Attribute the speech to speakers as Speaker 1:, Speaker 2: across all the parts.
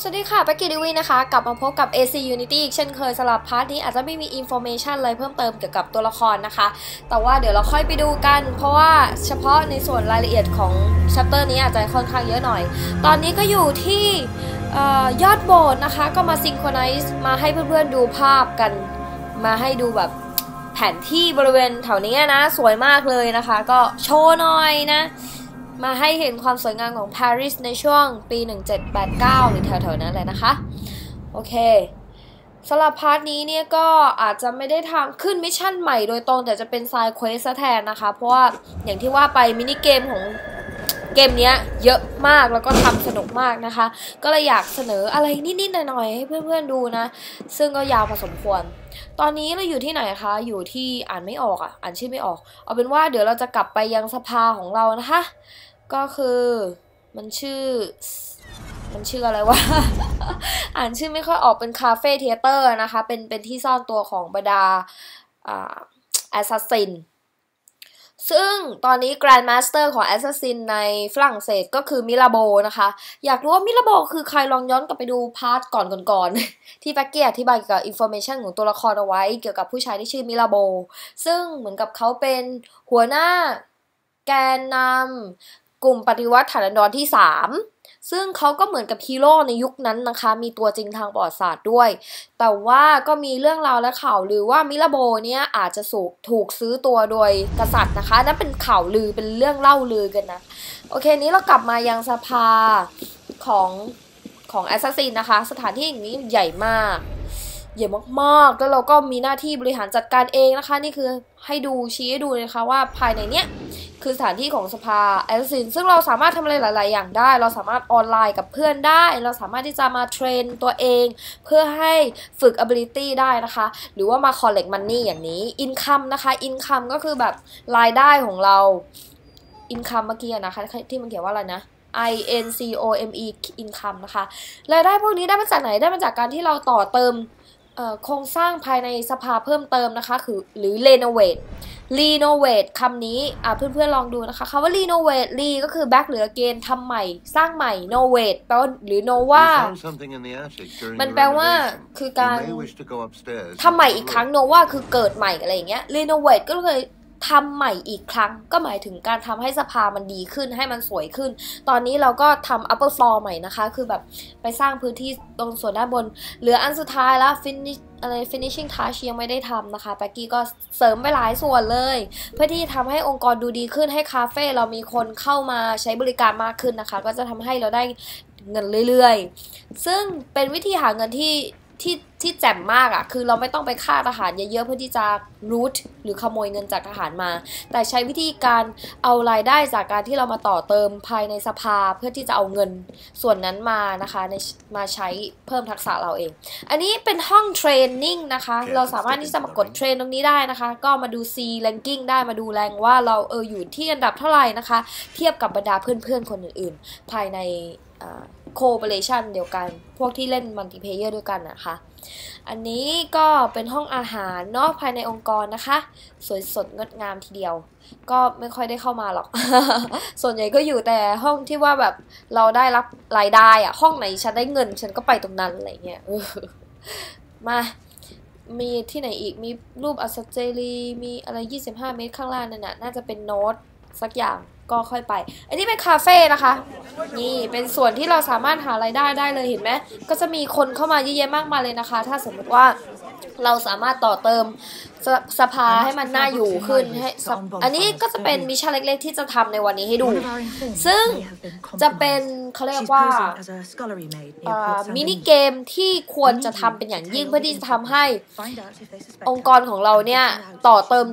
Speaker 1: สวัสดีค่ะเป็กกี้ดิวีนะคะ กลับมาพบกับ AC Unity อีกเช่นเคยสำหรับพาร์ทนี้อาจจะไม่มีอินโฟเมชันอะไรเพิ่มเติมเกี่ยวกับตัวละครนะคะ แต่ว่าเดี๋ยวเราค่อยไปดูกัน เพราะว่าเฉพาะในส่วนรายละเอียดของชัปเตอร์นี้อาจจะค่อนข้างเยอะหน่อย ตอนนี้ก็อยู่ที่ยอดโบสนะคะ ก็มาซิงโครไนซ์มาให้เพื่อนๆดูภาพกัน มาให้ดูแบบแผนที่บริเวณแถวนี้นะ สวยมากเลยนะคะ ก็โชว์หน่อยนะ มาให้เห็นความสวยงามของปารีสในช่วงปี 1789 หรือแถวๆนั้นเลยนะคะ โอเคสำหรับพาร์ทนี้เนี่ยก็อาจจะไม่ได้ทำขึ้นมิชชั่นใหม่โดยตรงแต่จะเป็นไซด์เควสแทนนะคะ เพราะว่าอย่างที่ว่าไปมินิเกมของเกมเนี้ยเยอะมากแล้วก็ทำสนุกมากนะคะ ก็เลยอยากเสนออะไรนิดๆหน่อยๆให้เพื่อนๆดูนะ ซึ่งก็ยาวพอสมควร ตอนนี้เราอยู่ที่ไหนคะ อยู่ที่อ่านไม่ออกอะ อ่านชื่อไม่ออก เอาเป็นว่าเดี๋ยวเราจะกลับไปยังสภาของเรานะคะ ก็คือมันชื่อ มันชื่ออะไรวะ อ่านชื่อไม่ค่อยออกเป็นคาเฟ่เทเตอร์นะคะ เป็นเป็นที่ซ่อนตัวของบรรดาแอสซัสซินซึ่งตอนนี้ Grand Master ของ Assassin ในฝรั่งเศสก็คือมิลาโบนะคะ อยากรู้ว่ามิลาโบคือใครลองย้อนกลับไปดูพาร์ทก่อนก่อนๆที่แบ็กเกียอธิบายเกี่ยวกับอินโฟเมชันของตัวละครเอาไว้ เกี่ยวกับผู้ชายที่ชื่อมิลาโบ ซึ่งเหมือนกับเขาเป็นหัวหน้าแกนนำ กลุ่มปฏิวัติฐานดรที่ 3 ซึ่งเขาก็เหมือนกับฮีโร่ในยุคนั้นนะคะ มีตัวจริงทางประวัติศาสตร์ด้วย แต่ว่าก็มีเรื่องราวและข่าวลือว่ามิลาโบเนี่ยอาจจะสูถูกซื้อตัวโดยกษัตริย์นะคะ นั่นเป็นข่าวลือเป็นเรื่องเล่าลือกันนะ โอเคนี้เรากลับมายังสภาของของแอสซัสซินนะคะ สถานที่อย่างนี้ใหญ่มาก ใหญ่มากๆ แล้วเราก็มีหน้าที่บริหารจัดการเองนะคะ นี่คือให้ดูชี้ให้ดูนะคะว่าภายในเนี้ยคือสถานที่ของสภาแอสซินซึ่งเราสามารถทำอะไรหลาย ๆ อย่างได้ เราสามารถออนไลน์กับเพื่อนได้ เราสามารถที่จะมาเทรนตัวเอง เพื่อให้ฝึก ability ได้นะคะ หรือว่ามา collect money อย่างนี้ income นะคะ income ก็คือแบบรายได้ของเรา income เมื่อกี้นะคะ ที่มันเขียนว่าอะไรนะ I N C O M E income นะคะ รายได้พวกนี้ได้มาจากไหน ได้มาจากการที่เราต่อเติม โครงสร้างภายในสภาเพิ่มเติมนะคะคือหรือ renovate renovate คำนี้เพื่อนๆลองดูนะคะคำว่า renovate re ก็คือ back หรือ again ทำใหม่ สร้างใหม่ novate แปลว่าหรือ nova มันแปลว่าคือการทำใหม่อีกครั้ง nova คือเกิดใหม่อะไรอย่างเงี้ย renovate ก็เลย ทำใหม่อีกครั้งก็หมายถึงการทำให้สภามันดีขึ้นให้มันสวยขึ้น ตอนนี้เราก็ทำ upper floor ใหม่นะคะ คือแบบไปสร้างพื้นที่ตรงส่วนด้านบน เหลืออันสุดท้ายแล้ว finish อะไร finishing touch ยังไม่ได้ทำนะคะแบ็กกี้ก็เสริมไปหลายส่วนเลย เพื่อที่จะทำให้องค์กรดูดีขึ้นให้คาเฟ่เรามีคนเข้ามาใช้บริการมากขึ้นนะคะ ก็จะทำให้เราได้เงินเรื่อยๆ ซึ่งเป็นวิธีหาเงินที่ ที่ที่แจ่มมากอะ่ะ คือเราไม่ต้องไปฆ่าทหารเยอะๆเพื่อที่จะรูทหรือขโมยเงินจากทหารมา แต่ใช้วิธีการเอารายได้จากการที่เรามาต่อเติมภายในสภาเพื่อที่จะเอาเงินส่วนนั้นมานะคะในมาใช้เพิ่มทักษะเราเอง อันนี้เป็นห้องเทรนนิ่งนะคะ เราสามารถที่จะมากดเทรนตรงนี้ได้นะคะ ก็มาดู C ranking ได้มาดูแรงว่าเราเอออยู่ที่อันดับเท่าไหร่นะคะ เทียบกับบรรดาเพื่อนๆคนอื่นๆ ภายใน โคเปเรชันเดียวกัน พวกที่เล่นมัลติเพเยอร์ด้วยกันนะคะ อันนี้ก็เป็นห้องอาหารนอกภายในองค์กรนะคะ สวยสดงดงามทีเดียว ก็ไม่ค่อยได้เข้ามาหรอก ส่วนใหญ่ก็อยู่แต่ห้องที่ว่าแบบเราได้รับรายได้อะห้องไหนฉันได้เงิน ฉันก็ไปตรงนั้นอะไรเงี้ยมามีที่ไหนอีก มีรูปอัสเจรี มีอะไร 25 เมตรข้างล่างนั่นน่ะ น่าจะเป็นโน้ตสักอย่าง ก็ค่อยไป อันนี้เป็นคาเฟ่นะคะ นี่เป็นส่วนที่เราสามารถหารายได้ได้เลยเห็นไหมก็จะมีคนเข้ามาเยอะแยะมากมายเลยนะคะ ถ้าสมมติว่าเราสามารถต่อเติมสสภาให้มันน่าอยู่ขึ้นให้อันนี้ก็จะเป็นมิชชั่นเล็กๆ ที่จะทำในวันนี้ให้ดู ซึ่งจะเป็นเขาเรียกว่ามินิเกมที่ควรจะทำเป็นอย่างยิ่งเพื่อที่จะทำให้องค์กรของเราเนี่ยต่อเติม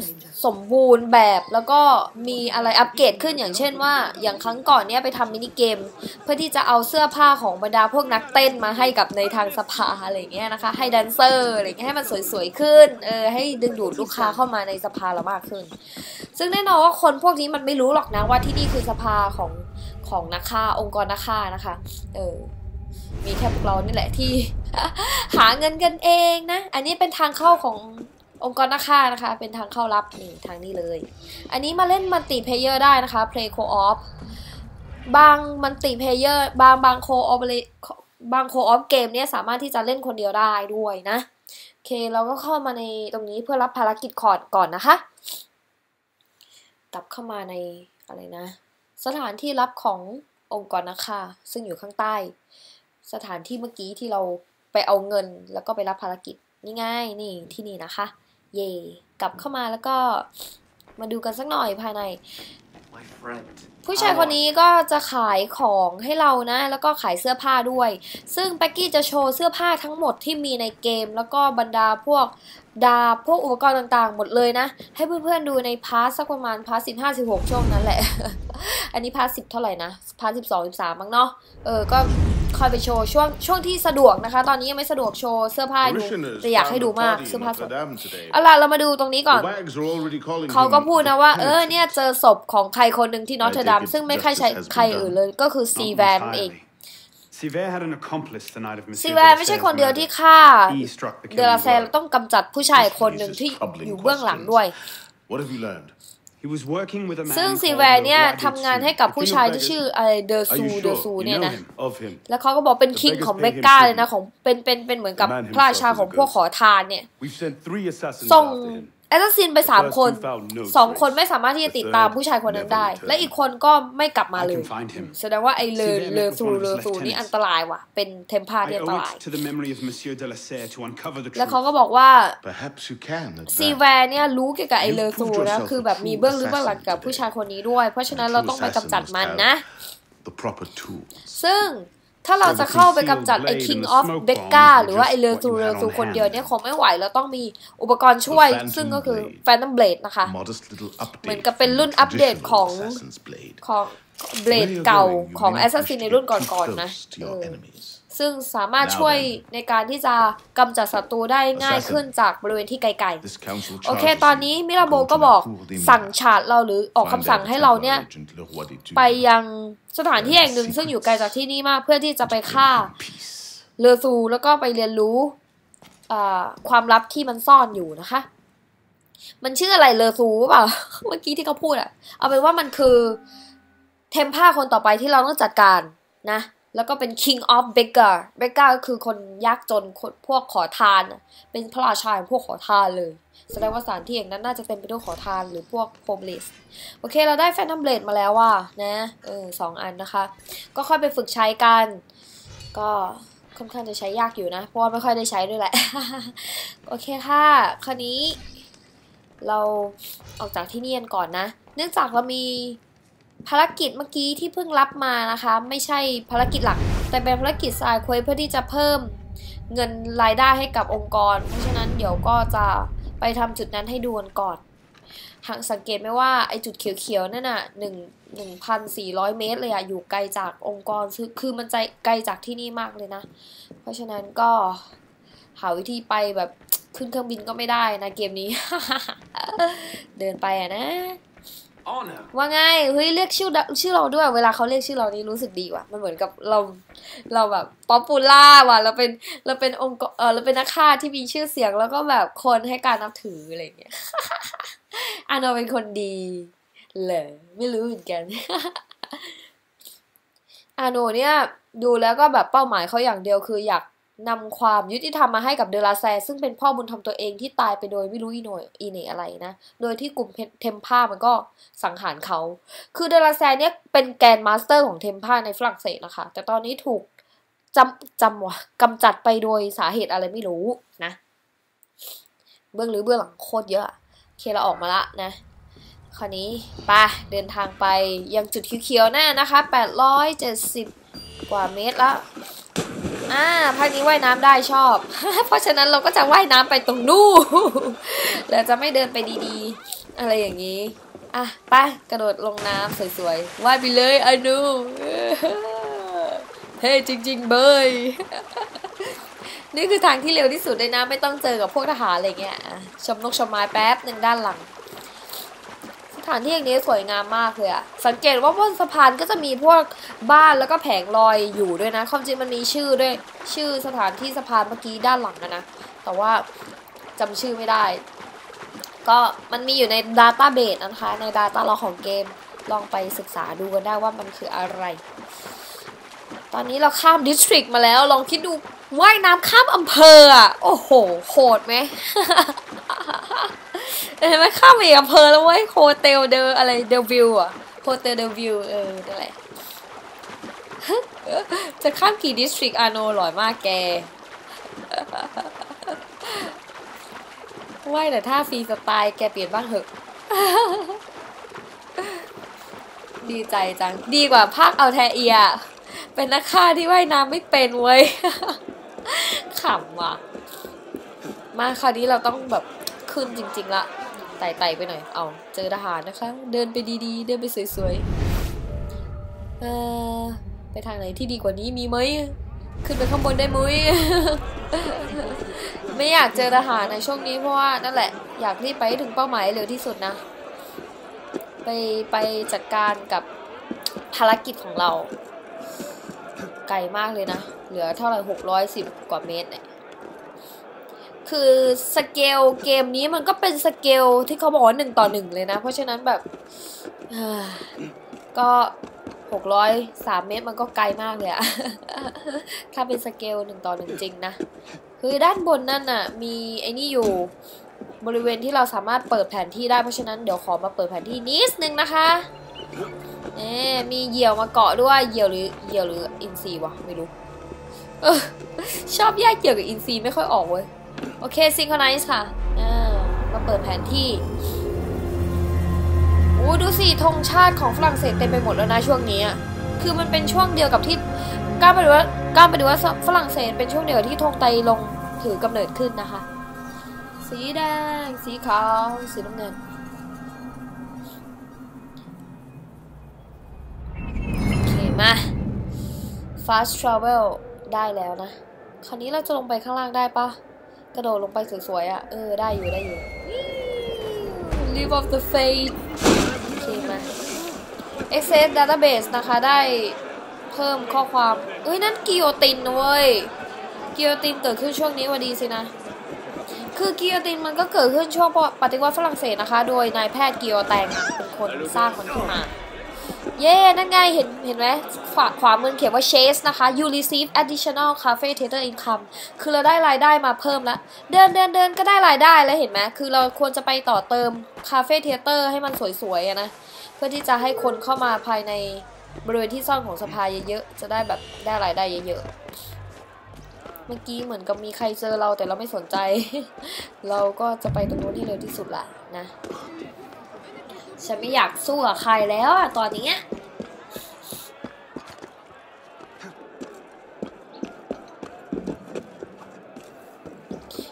Speaker 1: สมบูรณ์แบบแล้วก็มีอะไรอัปเกรดขึ้นอย่างเช่นว่า อย่างครั้งก่อนเนี่ยไปทำมินิเกม เพื่อที่จะเอาเสื้อผ้าของบรรดาพวกนักเต้นมาให้กับในทางสภาอะไรเงี้ยนะคะ ให้แดนเซอร์อะไรเงี้ยให้มันสวยๆขึ้นเออให้ดึงดูดลูกค้าเข้ามาในสภาเรามากขึ้น ซึ่งแน่นอนว่าคนพวกนี้มันไม่รู้หรอกนะว่าที่นี่คือสภาของของนักฆ่าองค์กรนักฆ่านะคะเออมีแค่พวกเรานี่แหละที่ หาเงินกันเองนะ อันนี้เป็นทางเข้าของ องค์กรนักฆ่านะคะ เป็นทางเข้าลับนี่ทางนี้เลย อันนี้มาเล่นมัลติเพเยอร์ได้นะคะ Play Co-op บางมัลติเพเยอร์บางบางโคออเปบางโคออฟเกมเนี่ยสามารถที่จะเล่นคนเดียวได้ด้วยนะ โอเคเราก็เข้ามาในตรงนี้เพื่อรับภารกิจคอร์ดก่อนนะคะกลับเข้ามาในอะไรนะ สถานที่รับขององค์กรนะคะ ซึ่งอยู่ข้างใต้ สถานที่เมื่อกี้ที่เราไปเอาเงินแล้วก็ไปรับภารกิจนี่ง่ายนี่ที่นี่นะคะ เย่กลับเข้ามาแล้วก็มาดูกันสักหน่อยภายใน
Speaker 2: My friend.
Speaker 1: ผู้ชายคนนี้ก็จะขายของให้เรานะ แล้วก็ขายเสื้อผ้าด้วย ซึ่งแป็กกี้จะโชว์เสื้อผ้าทั้งหมดที่มีในเกม แล้วก็บรรดาพวกดาบพวกอุปกรณ์ต่างๆ หมดเลยนะ ให้เพื่อนๆดูในพาร์ทสักประมาณพาร์ทสิบห้าสิบหกช่วงนั้นแหละ อันนี้พาร์ทสิบเท่าไหร่นะ พาร์ทสิบสองสิบสามมั้งเนาะ เออ ก็ คอยไปโชว์ช่วงช่วงที่สะดวกนะคะ ตอนนี้ยังไม่สะดวกโชว์เสื้อผ้าอยู่
Speaker 3: Parishioners
Speaker 1: แต่อยากให้
Speaker 3: found
Speaker 1: ดู
Speaker 3: a
Speaker 1: มาก
Speaker 3: body
Speaker 1: เสื้อ
Speaker 3: in
Speaker 1: ผ้าสด
Speaker 3: Notre Dame today.
Speaker 1: เอาล่ะเรามาดูตรงนี้ก่อน
Speaker 3: The wags are already calling
Speaker 1: เขาก็
Speaker 3: him
Speaker 1: พูดนะว่า
Speaker 3: the
Speaker 1: เออ
Speaker 3: Penitent.
Speaker 1: เนี่ยเจอศพของใครคนหนึ่งที่นอตเทอร์ดัม
Speaker 3: I take it
Speaker 1: ซึ่งไม่ใครใช่
Speaker 3: justice has been
Speaker 1: ใครอื่นเลยก็คือ
Speaker 4: Not
Speaker 1: ซีแวนเอง
Speaker 4: entirely. Sever had an accomplice the night of
Speaker 1: ซี
Speaker 4: Monsieur
Speaker 1: แวนไม่ใช่คนเดียวที่ฆ่า
Speaker 4: He struck the
Speaker 1: เดลา
Speaker 4: killing
Speaker 1: แซ
Speaker 4: blow.
Speaker 1: ต้องกำจัดผู้ชายคนหนึ่งที่อยู่เบื้องหลังด้วย
Speaker 3: What have you learned?
Speaker 4: He was working with a man
Speaker 1: ซึ่ง
Speaker 4: called
Speaker 1: ซีแวนเนี่ย
Speaker 4: the
Speaker 1: ทำงานให้กับ
Speaker 4: The
Speaker 1: ผู้
Speaker 4: King of
Speaker 1: ชายที่
Speaker 4: Beggars.
Speaker 1: ชื่ออะไรเดอ
Speaker 3: Are
Speaker 1: ซู
Speaker 3: you
Speaker 1: เดอ
Speaker 3: sure?
Speaker 1: ซู
Speaker 4: You
Speaker 1: เนี่ย
Speaker 4: know
Speaker 1: นะ
Speaker 4: him, of him.
Speaker 1: แล้วเขาก็บอกเป็น
Speaker 3: The
Speaker 1: คิง
Speaker 3: beggars
Speaker 1: ของ
Speaker 3: pay
Speaker 1: เบ
Speaker 3: him
Speaker 1: กา
Speaker 3: tribute.
Speaker 1: เลยนะของเป็นเป็นเป็นเหมือนกับ
Speaker 3: The man
Speaker 1: พระราชา
Speaker 3: himself is a
Speaker 1: ของพวก
Speaker 3: ghost.
Speaker 1: ขอทานเนี่ย
Speaker 4: We've sent three assassins
Speaker 1: ส่ง
Speaker 4: after him.
Speaker 1: แอสซัสซินไปสามคน
Speaker 4: The first two found no
Speaker 1: สอง
Speaker 4: trace.
Speaker 1: คนไม่สามารถที่จะติดตามผู้ชายคนนั้นได้ และอีกคนก็ไม่กลับมา
Speaker 4: I
Speaker 1: เลย
Speaker 4: can find him.
Speaker 1: แสดงว่าไอ้เลอ
Speaker 4: Sylvain
Speaker 1: เลอ
Speaker 4: was
Speaker 1: ซู
Speaker 4: one of his
Speaker 1: เลอซู
Speaker 4: lieutenants.
Speaker 1: นี่อันตรายว่ะ เป็นเทมพา
Speaker 4: I
Speaker 1: ที่อันต
Speaker 4: owe
Speaker 1: ราย
Speaker 4: it to the memory of Monsieur de la Serre to uncover the
Speaker 1: แล้วเขา
Speaker 4: truth.
Speaker 1: ก็บอกว่า
Speaker 3: Perhaps you can. at
Speaker 1: ซี
Speaker 3: that.
Speaker 1: แวนเนี่ยรู้เกี่ยวกับไอ้
Speaker 3: You've
Speaker 1: เลอซู
Speaker 3: proved
Speaker 1: นะ
Speaker 3: yourself
Speaker 1: คือแบบ
Speaker 3: a
Speaker 1: มี
Speaker 3: true
Speaker 1: เบื้องลึกเบื้องหลัง
Speaker 3: assassin
Speaker 1: กับ
Speaker 3: today.
Speaker 1: ผู้ชายคนนี้ด้วย เพราะฉะนั้น
Speaker 3: A
Speaker 1: เรา
Speaker 3: true
Speaker 1: ต้องไปกำจัด
Speaker 3: assassin
Speaker 1: มัน
Speaker 3: must
Speaker 1: นะ
Speaker 3: have The proper tools.
Speaker 1: ซึ่ง ถ้าเราจะเข้าไปกำจัดไอ้ King of b e c c a หรือว่าไอ้เลอซูเลอซูคนเดียวเนี่ยคงไม่ไหวแล้วต้องมีอุปกรณ์ช่วย
Speaker 3: Phantom
Speaker 1: ซึ่งก็คือ
Speaker 3: Blade
Speaker 1: Phantom Blade นะคะ
Speaker 3: Modest little update
Speaker 1: เหมือนกับเป็น
Speaker 3: from
Speaker 1: รุ่น
Speaker 3: the
Speaker 1: อัปเดต
Speaker 3: traditional
Speaker 1: ของ
Speaker 3: assassin's blade.
Speaker 1: ของเบลด
Speaker 3: Where you're
Speaker 1: เก่า
Speaker 3: going, you
Speaker 1: ของ
Speaker 3: may
Speaker 1: แอ
Speaker 3: not
Speaker 1: สซัส
Speaker 3: wish
Speaker 1: ซิน
Speaker 3: to
Speaker 1: ใน
Speaker 3: get
Speaker 1: รุ่น
Speaker 3: too
Speaker 1: ก่อนๆนะ
Speaker 3: close to
Speaker 1: เอ
Speaker 3: your
Speaker 1: อ
Speaker 3: enemies.
Speaker 1: ซึ่งสามารถ
Speaker 3: Now
Speaker 1: ช่วย
Speaker 3: then
Speaker 1: ในการที่จะกำจัดศัตรูได้ง่ายขึ้นจากบริเวณที่ไกล
Speaker 3: This council
Speaker 1: ๆโอเค
Speaker 3: charges
Speaker 1: ตอน
Speaker 3: you
Speaker 1: นี้มิราโบ
Speaker 3: go
Speaker 1: ก็
Speaker 3: to
Speaker 1: บอก
Speaker 3: La Cour des
Speaker 1: สั่ง
Speaker 3: Miracles.
Speaker 1: ฉาดเราหรือออก
Speaker 3: Find
Speaker 1: คำสั่ง
Speaker 3: out
Speaker 1: ให้เรา
Speaker 3: Templar
Speaker 1: เนี่ย
Speaker 3: agent Le Roi des Tuiles.
Speaker 1: ไปยังสถานที่แห่งหนึ่งซึ่งอยู่ไกลจากที่นี่มากเพื่อที่จะไปฆ่า
Speaker 3: Peace.
Speaker 1: เลอซูแล้วก็ไปเรียนรู้อ่าความลับที่มันซ่อนอยู่นะคะ มันชื่ออะไรเลอซูเปล่า เมื่อกี้ที่เขาพูดอะเอาเป็นว่ามันคือเทมผ้าคนต่อไปที่เราต้องจัดการนะ แล้วก็เป็น king of beggar beggar ก็คือคนยากจนคนพวกขอทาน เป็นพระราชาของพวกขอทานเลย แสดงว่าสถานที่อย่างนั้นน่าจะเต็มไปด้วยขอทานหรือพวก homeless โอเคเราได้แฟนทัมเบลดมาแล้วว่ะนะเออสองอันนะคะ ก็ค่อยไปฝึกใช้กัน ก็ค่อนข้างจะใช้ยากอยู่นะ เพราะว่าไม่ค่อยได้ใช้ด้วยแหละ โอเคค่ะคราวนี้ เราออกจากที่นี่กันก่อนนะ เนื่องจากเรามี ภารกิจเมื่อกี้ที่เพิ่งรับมานะคะ ไม่ใช่ภารกิจหลัก แต่เป็นภารกิจสายควสเพื่อที่จะเพิ่มเงินรายได้ให้กับองค์กร เพราะฉะนั้นเดี๋ยวก็จะไปทำจุดนั้นให้ดูกันก่อนหากสังเกตไหมว่าไอจุดเขียวๆนั่นน่ะหนึ่งหนึ่งพันสี่ร้อยเมตรเลยอะอยู่ไกลจากองค์กรคือคือมันใจไกลจากที่นี่มากเลยนะ เพราะฉะนั้นก็หาวิธีไปแบบขึ้นเครื่องบินก็ไม่ได้นะเกมนี้ เดินไปอะนะ ว่าไงเฮ้ยเรียกชื่อชื่อเราด้วย เวลาเขาเรียกชื่อเรานี่รู้สึกดีว่ะมันเหมือนกับเราเราแบบป๊อปปูล่าว่ะเราเป็นเราเป็นองค์เออเราเป็นนักฆ่าที่มีชื่อเสียงแล้วก็แบบคนให้การนับถืออะไรเงี้ยอาโนเป็นคนดีเลยไม่รู้เหมือนกันอาโนเนี่ยดูแล้วก็แบบเป้าหมายเขาอย่างเดียวคืออยาก นำความยุติธรรมมาให้กับเดลาแซซึ่งเป็นพ่อบุญธรรมตัวเองที่ตายไปโดยไม่รู้อีโหนยอีเนอะไรนะ โดยที่กลุ่มเทมผ้ามันก็สังหารเขา คือเดลาแซเนี่ยเป็นแกนมาสเตอร์ของเทมผ้าในฝรั่งเศสนะคะ แต่ตอนนี้ถูกจำจำวะกำจัดไปโดยสาเหตุอะไรไม่รู้นะ เบื้องหรือเบื้องหลังโคตรเยอะเคเราออกมาละนะคราวนี้ไปเดินทางไปยังจุดเขียวๆหน้านะคะ 870 กว่าเมตรละ อ่าภาคนี้ว่ายน้ำได้ชอบ เพราะฉะนั้นเราก็จะว่ายน้ำไปตรงนู่นแล้วจะไม่เดินไปดีๆ อะไรอย่างนี้ อะไปกระโดดลงน้ำสวยๆว่ายไปเลยอนูเท่จริงๆเบยนี่คือทางที่เร็วที่สุดเลยนะ ไม่ต้องเจอกับพวกทหารอะไรเงี้ยชมนกชมไม้แป๊บหนึ่งด้านหลัง สถานที่อย่างนี้สวยงามมากเลยอะสังเกตว่าบนสะพานก็จะมีพวกบ้านแล้วก็แผงลอยอยู่ด้วยนะความจริงมันมีชื่อด้วย ชื่อสถานที่สะพานเมื่อกี้ด้านหลังอะนะ แต่ว่าจำชื่อไม่ได้ ก็มันมีอยู่ใน Database นะคะ ใน Data เราของเกม ลองไปศึกษาดูกันได้ว่ามันคืออะไร ตอนนี้เราข้ามดิสทริกมาแล้ว ลองคิดดูว่ายน้ำข้ามอำเภออะ โอ้โห โหดไหม เห็นไหมข้ามไปอีกอำเภอแล้วเว้ยโฮเทลเดลอะไรเดลวิวอะโฮเทลเดลวิวเออนั่นแหละจะข้ามกี่ดิสทริกอาโนหลอยมากแกว่ายแต่ท่าฟรีสไตล์แกเปลี่ยนบ้างเหอะ ดีใจจัง ดีกว่าภาคเอาแทเอีย เป็นนักฆ่าที่ว่ายน้ำไม่เป็นเว้ยขำว่ะ มาคราวนี้เราต้องแบบ ขึ้นจริง ๆละไต่ไปหน่อย เอาเจอทหารนะคะ เดินไปดีๆ เดินไปสวยๆเออไปทางไหนที่ดีกว่านี้มีไหม ขึ้นไปข้างบนได้มุ้ย ไม่อยากเจอทหารในช่วงนี้เพราะว่านั่นแหละ อยากรีบไปถึงเป้าหมายเร็วที่สุดนะ ไปไปจัดการกับภารกิจของเรา ไกลมากเลยนะ เหลือเท่าไหร่หกร้อยสิบกว่าเมตรเนี่ย คือสเกลเกมนี้มันก็เป็นสเกลที่เขาบอกว่าหนึ่งต่อหนึ่งเลยนะ เพราะฉะนั้นแบบก็หกร้อยสามเมตรมันก็ไกลมากเลยอะถ้าเป็นสเกลหนึ่งต่อหนึ่งจริงนะ คือด้านบนนั่นน่ะมีไอ้นี่อยู่บริเวณที่เราสามารถเปิดแผนที่ได้เพราะฉะนั้นเดี๋ยวขอมาเปิดแผนที่นิดนึงนะคะเอ๊มีเหยี่ยวมาเกาะด้วยเหยี่ยวหรือเหยี่ยวหรืออินทรีวะไม่รู้ชอบแยกเหยี่ยวกับอินทรีไม่ค่อยออกเว้ย โอเคซิงค r ไนซ์ค่ะมาเปิดแผนที่โอ้ดูสิธงชาติของฝรั่งเศสเต็มไปหมดแล้วนะช่วงนี้คือมันเป็นช่วงเดียวกับที่กล้าไปดูว่ากล้าไปดูว่าฝรั่งเศสเป็นช่วงเดียวที่ธงไตลงถือกำเนิดขึ้นนะคะ สีแดง สีขาว สีน้ำเงิน โอเค มา fast travel ได้แล้วนะ คราวนี้เราจะลงไปข้างล่างได้ปะ กระโดดลงไปสวยๆอะ เออ ได้อยู่ได้อยู่ Live of the Fate โอเคมา Access Database นะคะได้เพิ่มข้อความ เอ้ย นั่นกิโยตินนะเว้ย กิโยตินเกิดขึ้นช่วงนี้วันดีสินะ คือกิโยตินมันก็เกิดขึ้นช่วงปฏิวัติฝรั่งเศสนะคะ โดยนายแพทย์กิโยแตงเป็นคนสร้างมันขึ้นมา เย่นั่นไง เห็น เห็นไหมขวาขวามือเขียนว่า chase นะคะ you receive additional cafe theater income คือเราได้รายได้มาเพิ่มล้วเดินเดินเดินก็ได้รายได้แล้วเห็นไหมคือเราควรจะไปต่อเติมคาเฟ่เทเตอร์ให้มันสวยๆนะ เพื่อที่จะให้คนเข้ามาภายในบริเวณที่ซ่อนของสภาเยอะๆ จะได้แบบได้รายได้เยอะๆ เมื่อกี้เหมือนกับมีใครเจอเราแต่เราไม่สนใจ เราก็จะไปตรงนู้นที่เร็วที่สุดละนะ ฉันไม่อยากสู้กับใครแล้วอะตอนนี้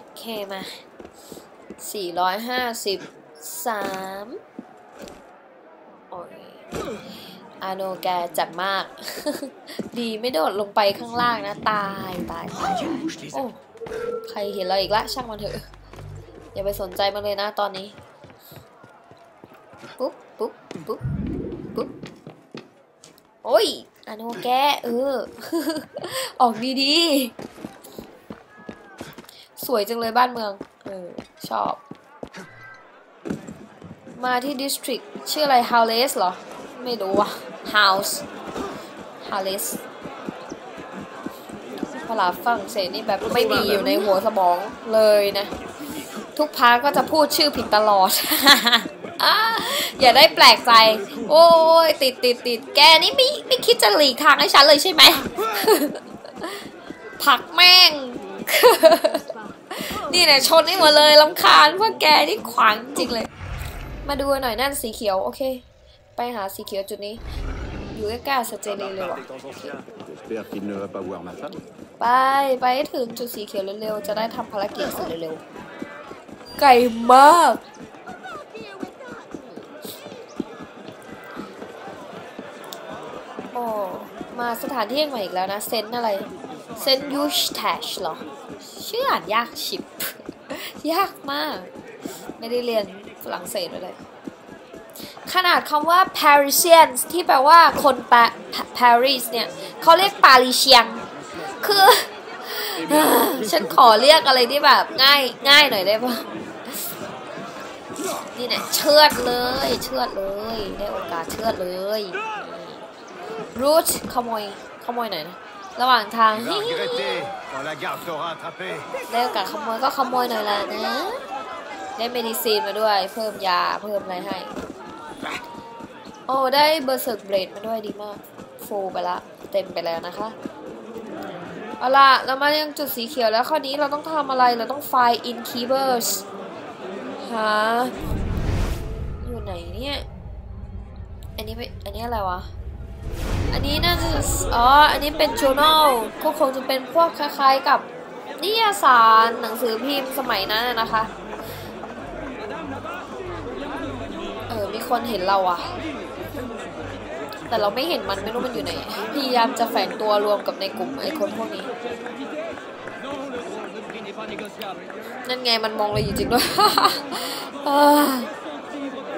Speaker 1: โอเคมาสี่ร้อยห้าสิบสามโอ้ยอาโนแกจัดมาก ดีไม่โดดลงไปข้างล่างนะ ตายตายตายตายโอ้ใครเห็นเราอีกละช่างมันเถอะ อย่าไปสนใจมันเลยนะตอนนี้ ปุ๊บปุ๊บปุ๊บปุ๊บโอ้ยอาโนแกเออ ออกดีๆสวยจังเลยบ้านเมือง เออ ชอบ มาที่ดิสทริกชื่ออะไรฮาวเลสเหรอ ไม่รู้ว่ะ House ฮาวเลสภาษาฝรั่งเศสนี่แบบไม่มีอยู่ในหัวสมองเลยนะ ทุกพาก็จะพูดชื่อผิดตลอด อย่าได้แปลกใจ โอ้ยติดติดติดแกนี่ไม่ไม่คิดจะหลีกทางให้ฉันเลยใช่ไหมผักแม่ง นี่เนี่ยชนให้หมดเลยลำคาญพวกแกนี่ขวางจริงเลย มาดูหน่อยนั่นสีเขียว โอเค ไปหาสีเขียวจุดนี้ อยู่ใกล้ๆสเจเลเลยว่ะไป ไปถึงจุดสีเขียวเร็วๆ จะได้ทำภารกิจเสร็จเร็วๆ ไก่มาก มาสถานที่ใหม่อีกแล้วนะ เซนอะไร เซนยูชแทชหรอ ชื่ออ่านยากชิบ ยากมาก ไม่ได้เรียนฝรั่งเศสเลย ขนาดคำว่า Parisians ที่แปลว่าคนปา Paris เนี่ย เขาเรียกปารีเชียง คือ ฉันขอเรียกอะไรที่แบบ ง่ายง่ายหน่อยได้ปะนี่เนี่ยเชือดเลย เชือดเลย ได้โอกาสเชือดเลย รูทขโมย ขโมยหน่อยนะ ระหว่างทาง
Speaker 5: Tu vas regretter quand la garde t'aura attrapé.
Speaker 1: เล่นกับขโมยก็ขโมยหน่อยละนะ ได้เมดิซีนมาด้วย เพิ่มยา เพิ่มอะไรให้ โอ้ ได้เบอร์เซิร์กเบรดมาด้วยดีมากฟูลไปละ เต็มไปแล้วนะคะเอาล่ะเรามายังจุดสีเขียวแล้วคราวนี้เราต้องทำอะไร เราต้องไฟล์ in keepers หาอยู่ไหนเนี่ย อันนี้เป็นอันนี้อะไรวะ อันนี้น่าจะอ๋อ อันนี้เป็น journal ก็คงจะเป็นพวกคล้ายๆกับนิยสารหนังสือพิมพ์สมัยนั้นนะคะ เออ มีคนเห็นเราอะแต่เราไม่เห็นมันไม่รู้มันอยู่ไหน พยายามจะแฝงตัวรวมกับในกลุ่มไอ้คนพวกนี้ นั่นไงมันมองเราอยู่จริงด้วย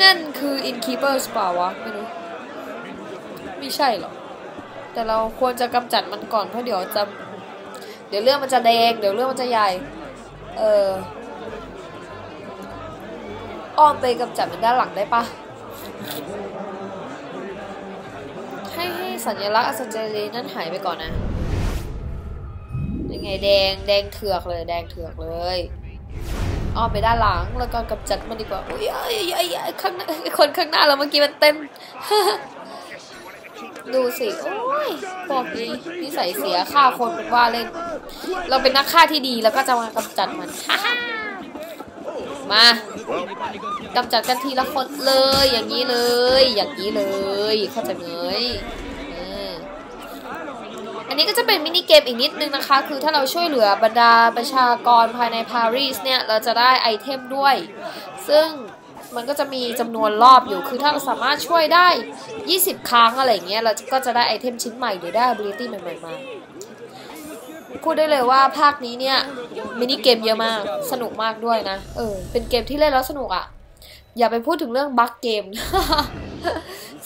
Speaker 1: นั่นคือ innkeepers เปล่าวะไม่รู้ ไม่ใช่หรอกแต่เราควรจะกำจัดมันก่อนเพราะเดี๋ยวจะ เดี๋ยวเรื่องมันจะแดง เดี๋ยวเรื่องมันจะใหญ่ เอออ้อมไปกำจัดมันด้านหลังได้ปะให้ให้สัญลักษณ์อัศจรรย์นั่นหายไปก่อนนะยังไงแดงแดงเถือกเลย แดงเถือกเลยอ้อมไปด้านหลังแล้วก็กำจัดมันดีกว่าอุ้ยไอ้ไอ้ไอ้ข้างหน้าคนข้างหน้าเราเมื่อกี้มันเต็ม ดูสิโอ้ยพวกนี้นิสัยเสียฆ่าคนเป็นว่าเล่น เราเป็นนักฆ่าที่ดีแล้วก็จะมากำจัดมัน มากำจัดกันทีละคนเลย อย่างนี้เลย อย่างนี้เลย เข้าใจไหมอออันนี้ก็จะเป็นมินิเกมอีกนิดนึงนะคะ คือถ้าเราช่วยเหลือบรรดาประชากรภายในปารีสเนี่ย เราจะได้ไอเทมด้วย ซึ่ง มันก็จะมีจำนวนรอบอยู่ คือถ้าเราสามารถช่วยได้ 20 ครั้งอะไรเงี้ย เราก็จะได้ไอเทมชิ้นใหม่หรือได้ ability ใหม่ๆมา พูดได้เลยว่าภาคนี้เนี่ยมินิเกมเยอะมาก สนุกมากด้วยนะ เออ เป็นเกมที่เล่นแล้วสนุกอะ่ะ อย่าไปพูดถึงเรื่องบั๊กเกม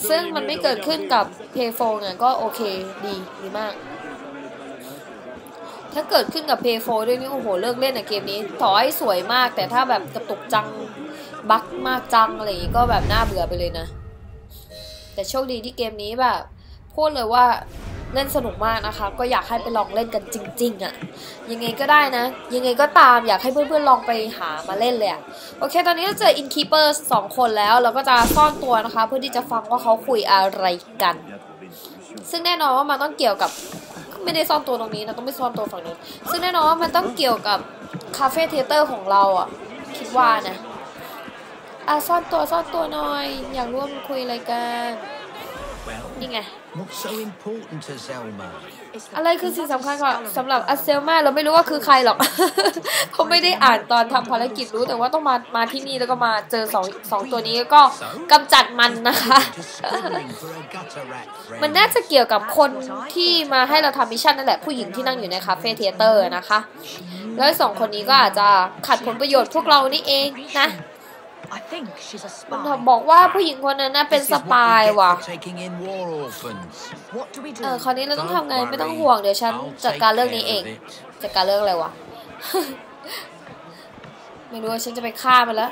Speaker 1: ซึ่งมันไม่เกิดขึ้นกับ p a y 4เนี่ยก็โอเคดีดีมากถ้าเกิดขึ้นกับ p a y 4 ด้วยนี่โอ้โหเลิกเล่นอะเกมนี้ ต่อให้สวยมาก แต่ถ้าแบบกระตุกจัง บั๊กมากจังอะไรอย่างงี้ก็แบบน่าเบื่อไปเลยนะ แต่โชคดีที่เกมนี้แบบพูดเลยว่าเล่นสนุกมากนะคะ ก็อยากให้ไปลองเล่นกันจริง ๆอะ่ะ ยังไงก็ได้นะ ยังไงก็ตามอยากให้เพื่อนๆลองไปหามาเล่นเลยอะโอเค ตอนนี้เราเจอ Innkeeper สองคนแล้ว เราก็จะซ่อนตัวนะคะ เพื่อที่จะฟังว่าเขาคุยอะไรกัน ซึ่งแน่นอนว่ามันต้องเกี่ยวกับไม่ได้ซ่อนตัวตรงนี้เราต้องไม่ซ่อนตัวฝั่งนู้นซึ่งแน่นอนว่ามันต้องเกี่ยวกับคาเฟ่เทเตอร์ของเราอะ คิดว่านะ อะซ่อนตัวซ่อนตัวหน่อย อยากร่วมคุยอะไรกันนี่ไง
Speaker 6: What's so important to Zelma?
Speaker 1: อะไรคือสิ่งสำคัญกว่าสำหรับอัสเซลมาเราไม่รู้ว่าคือใครหรอกเขาไม่ได้อ่านตอนทำภารกิจรู้แต่ว่าต้องมามาที่นี่แล้วก็มาเจอสองสองตัวนี้แล้วก็กำจัดมันนะคะ
Speaker 6: Just scribbling for a gutter rat friend.
Speaker 1: มันน่าจะเกี่ยวกับคนที่มาให้เราทำมิชชั่นนั่นแหละผู้หญิงที่นั่งอยู่ในคาเฟ่เทเตอร์นะคะ แล้วไอ้สองคนนี้ก็อาจจะขัดผลประโยชน์พวกเรานี่เองนะ มัน
Speaker 7: spy.
Speaker 1: บอกว่าผู้หญิงคนนั้นน่ะเป็น
Speaker 6: This
Speaker 1: ส
Speaker 6: is what
Speaker 1: ปาย
Speaker 6: you get
Speaker 1: ว่ะ
Speaker 6: for taking in war orphans.
Speaker 7: What do we do?
Speaker 1: เออคราวนี้เราต้องทำไง
Speaker 6: Don't
Speaker 1: ไม่ต้อง
Speaker 6: worry,
Speaker 1: ห่วงเดี๋ยวฉัน
Speaker 6: I'll
Speaker 1: จัด
Speaker 6: take
Speaker 1: การเรื่องนี้
Speaker 6: care
Speaker 1: เอง
Speaker 6: of it.
Speaker 1: จัดการเรื่องอะไรวะไม่รู้ว่าฉันจะไปฆ่ามันแล้ว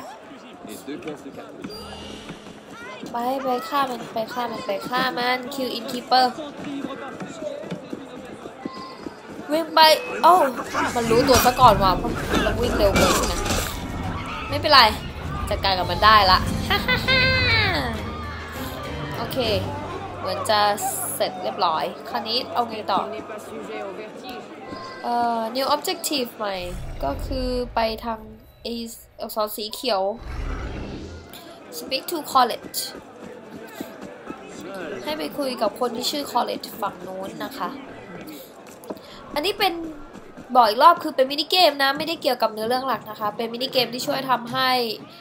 Speaker 3: Et deux caisses de cartouches.
Speaker 1: ไปไปฆ่ามันไปฆ่ามันไปฆ่ามันคิวอินคีเปอร์วิ่งไปโอ้ามันรู้ตัวซะก่อนว่ะเพราะมันวิ่งเร็วเกินนะไม่เป็นไร จัดการกับมันได้ละโอเค เหมือนจะเสร็จเรียบร้อย คราวนี้เอาไงต่อ เอ่อ new objective ใหม่ ก็คือไปทางไออักษรสีเขียว speak to college ให้ไปคุยกับคนที่ชื่อ college ฝั่งนู้นนะคะ อันนี้เป็น บอกอีกรอบคือเป็นมินิเกมนะ ไม่ได้เกี่ยวกับเนื้อเรื่องหลักนะคะ เป็นมินิเกมที่ช่วยทำให้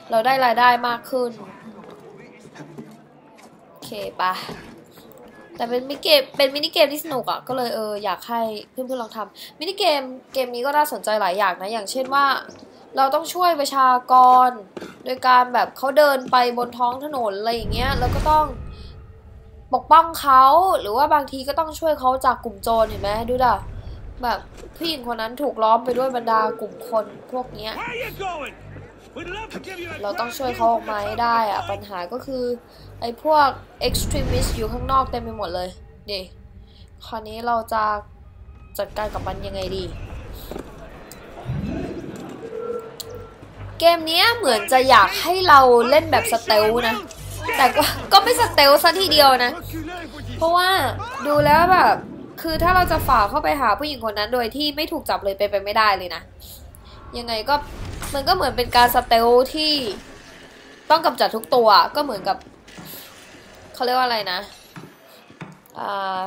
Speaker 1: เราได้รายได้มากขึ้น โอเคปะแต่เป็นมินิเกมเป็นมินิเกมที่สนุกอะ่ะก็เลยเอออยากให้เพื่อนๆลองทำมินิเกมเกมนี้ก็น่าสนใจหลายอย่างนะ อย่างเช่นว่า เราต้องช่วยประชากร โดยการแบบเขาเดินไปบนท้องถนนอะไรอย่างเงี้ยแล้วก็ต้องปกป้องเขาหรือว่าบางทีก็ต้องช่วยเขาจากกลุ่มโจรเห็นไหมดูด่ะ แบบผู้หญิงคนนั้นถูกล้อมไปด้วยบรรดากลุ่มคนพวกนี้เราต้องช่วยเขาออกมาให้ได้อะปัญหาก็คือ ไอ้พวก extremist อยู่ข้างนอกเต็มไปหมดเลยนี่คราวนี้เราจะจัดการกับมันยังไงดี เกมเนี้ยเหมือนจะอยากให้เราเล่นแบบสเตลนะ แต่ก็ก็ไม่สเตลซะทีเดียวนะ เพราะว่าดูแล้วแบบ คือถ้าเราจะฝ่าเข้าไปหาผู้หญิงคนนั้นโดยที่ไม่ถูกจับเลยไปนไปไม่ได้เลยนะ ยังไงก็มันก็เหมือนเป็นการสเตลที่ต้องกำจัดทุกตัวก็เหมือนกับเขาเรียกว่าอะไรนะ อ่า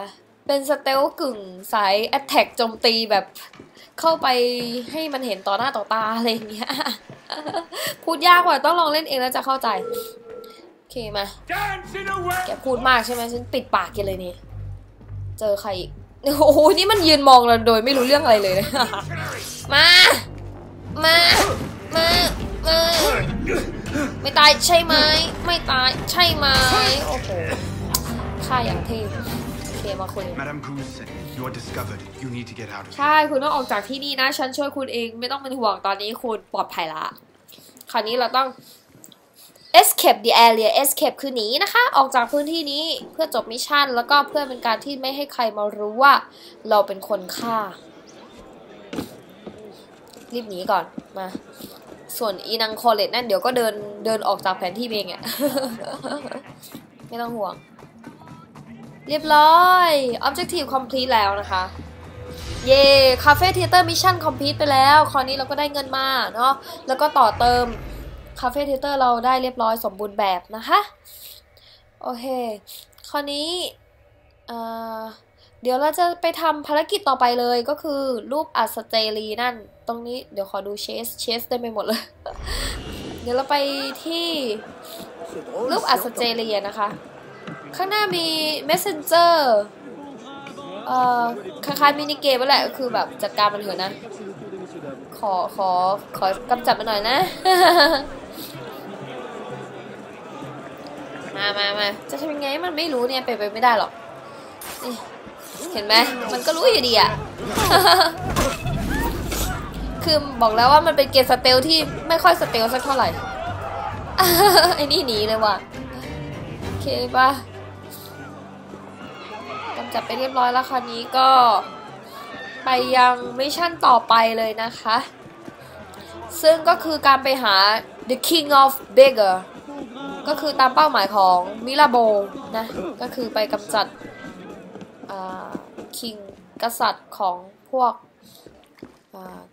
Speaker 1: เป็นสเตลกึ่งสายแอตแทกโจมตีแบบเข้าไปให้มันเห็นต่อหน้าต่อตาอะไรอย่างเงี้ย พูดยากกว่าต้องลองเล่นเองแล้วจะเข้าใจ โอเคมา
Speaker 4: Dancing away!
Speaker 1: แกพูดมากใช่ไหมฉันปิดปากแกเลยนี่ เจอใครอีกโอ้โหนี่มันยืนมองเราโดยไม่รู้เรื่องอะไรเลยนะมา มา มา มา ไม่ตายใช่ไหม ไม่ตายใช่ไหมโอ้โหค่าอย่างเท่โอเคมาคุย
Speaker 8: Madame Goose, you are discovered. You need to get out of here.
Speaker 1: ใช่คุณต้องออกจากที่นี่นะ ฉันช่วยคุณเองไม่ต้องเป็นห่วงตอนนี้คุณปลอดภัยละ คราวนี้เราต้อง escape the area escape คือหนีนะคะ ออกจากพื้นที่นี้เพื่อจบมิชชั่น แล้วก็เพื่อเป็นการที่ไม่ให้ใครมารู้ว่าเราเป็นคนฆ่า รีบหนีก่อนมา ส่วนอีนังคอเลตนั่นเดี๋ยวก็เดินเดินออกจากแผนที่เองอะไม่ต้องห่วง เรียบร้อย objective complete แล้วนะคะเย่คาเฟ่เทเตอร์มิชชั่นคอมพลีทไปแล้ว คราวนี้เราก็ได้เงินมาเนาะ แล้วก็ต่อเติม คาเฟ่เทเตอร์เราได้เรียบร้อยสมบูรณ์แบบนะคะ โอเค คราวนี้เดี๋ยวเราจะไปทำภารกิจต่อไปเลยก็คือรูปอัศเจรีนั่น ตรงนี้เดี๋ยวขอดูเชสเชสได้ไปหมดเลย เดี๋ยวเราไปที่รูปอัศเจรีนะคะ ข้างหน้ามี messenger เอ่อคล้ายๆมินิเกมนั่นแหละก็คือแบบจัดการมันเถอะนะ ขอขอขอกำจัดมันหน่อยนะ มามามาจะทำยังไงมันไม่รู้เนี่ยไปไปไม่ได้หรอกนี่เห็นไหมมันก็รู้อยู่ดีอะคือบอกแล้วว่ามันเป็นเกมสเตลที่ไม่ค่อยสเตลสักเท่าไหร่ไอ้นี่หนีเลยว่ะโอเคป่ะกำจัดไปเรียบร้อยแล้วคราวนี้ก็ ไปยังมิชชั่นต่อไปเลยนะคะ ซึ่งก็คือการไปหา the king of beggar ก็คือตามเป้าหมายของมิลาโบนะ ก็คือไปกำจัดคิงกษัตริย์ของพวก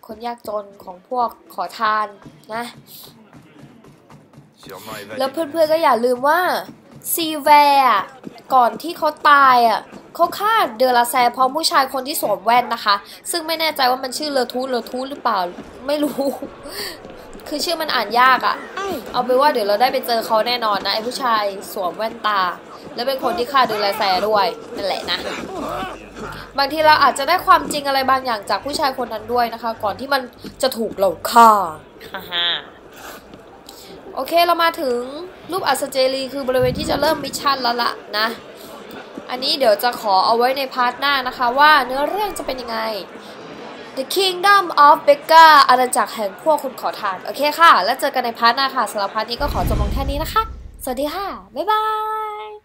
Speaker 1: คนยากจนของพวกขอทานนะ แล้วเพื่อนๆก็อย่าลืมว่าซีแวร์ก่อนที่เขาตายอะเขาฆ่าเดลาแซเพราะผู้ชายคนที่สวมแว่นนะคะ ซึ่งไม่แน่ใจว่ามันชื่อเลอทูเลอทูหรือเปล่าไม่รู้ คือชื่อมันอ่านยากอะ่ะ เอาไปนว่าเดี๋ยวเราได้ไปเจอเขาแน่นอนนะไอ้ผู้ชายสวมแว่นตา และเป็นคนที่ฆ่าเดอลาแซด้วยนั่นแหละนะ บางทีเราอาจจะได้ความจริงอะไรบางอย่างจากผู้ชายคนนั้นด้วยนะคะ ก่อนที่มันจะถูกเราฆ่าฮ่าฮ่าโอเคเรามาถึงรูปอัศเจรีคือบริเวณที่จะเริ่มมิชชั่นแล้วละนะ อันนี้เดี๋ยวจะขอเอาไว้ในพาร์ทหน้านะคะ ว่าเนื้อเรื่องจะเป็นยังไง The Kingdom of Becca อาณาจักรแห่งพวกคุณขอทาน โอเคค่ะ แล้วเจอกันในพาร์ทหน้าค่ะสำหรับพาร์ทนี้ก็ขอจบลงแค่นี้นะคะ สวัสดีค่ะ บ๊ายบาย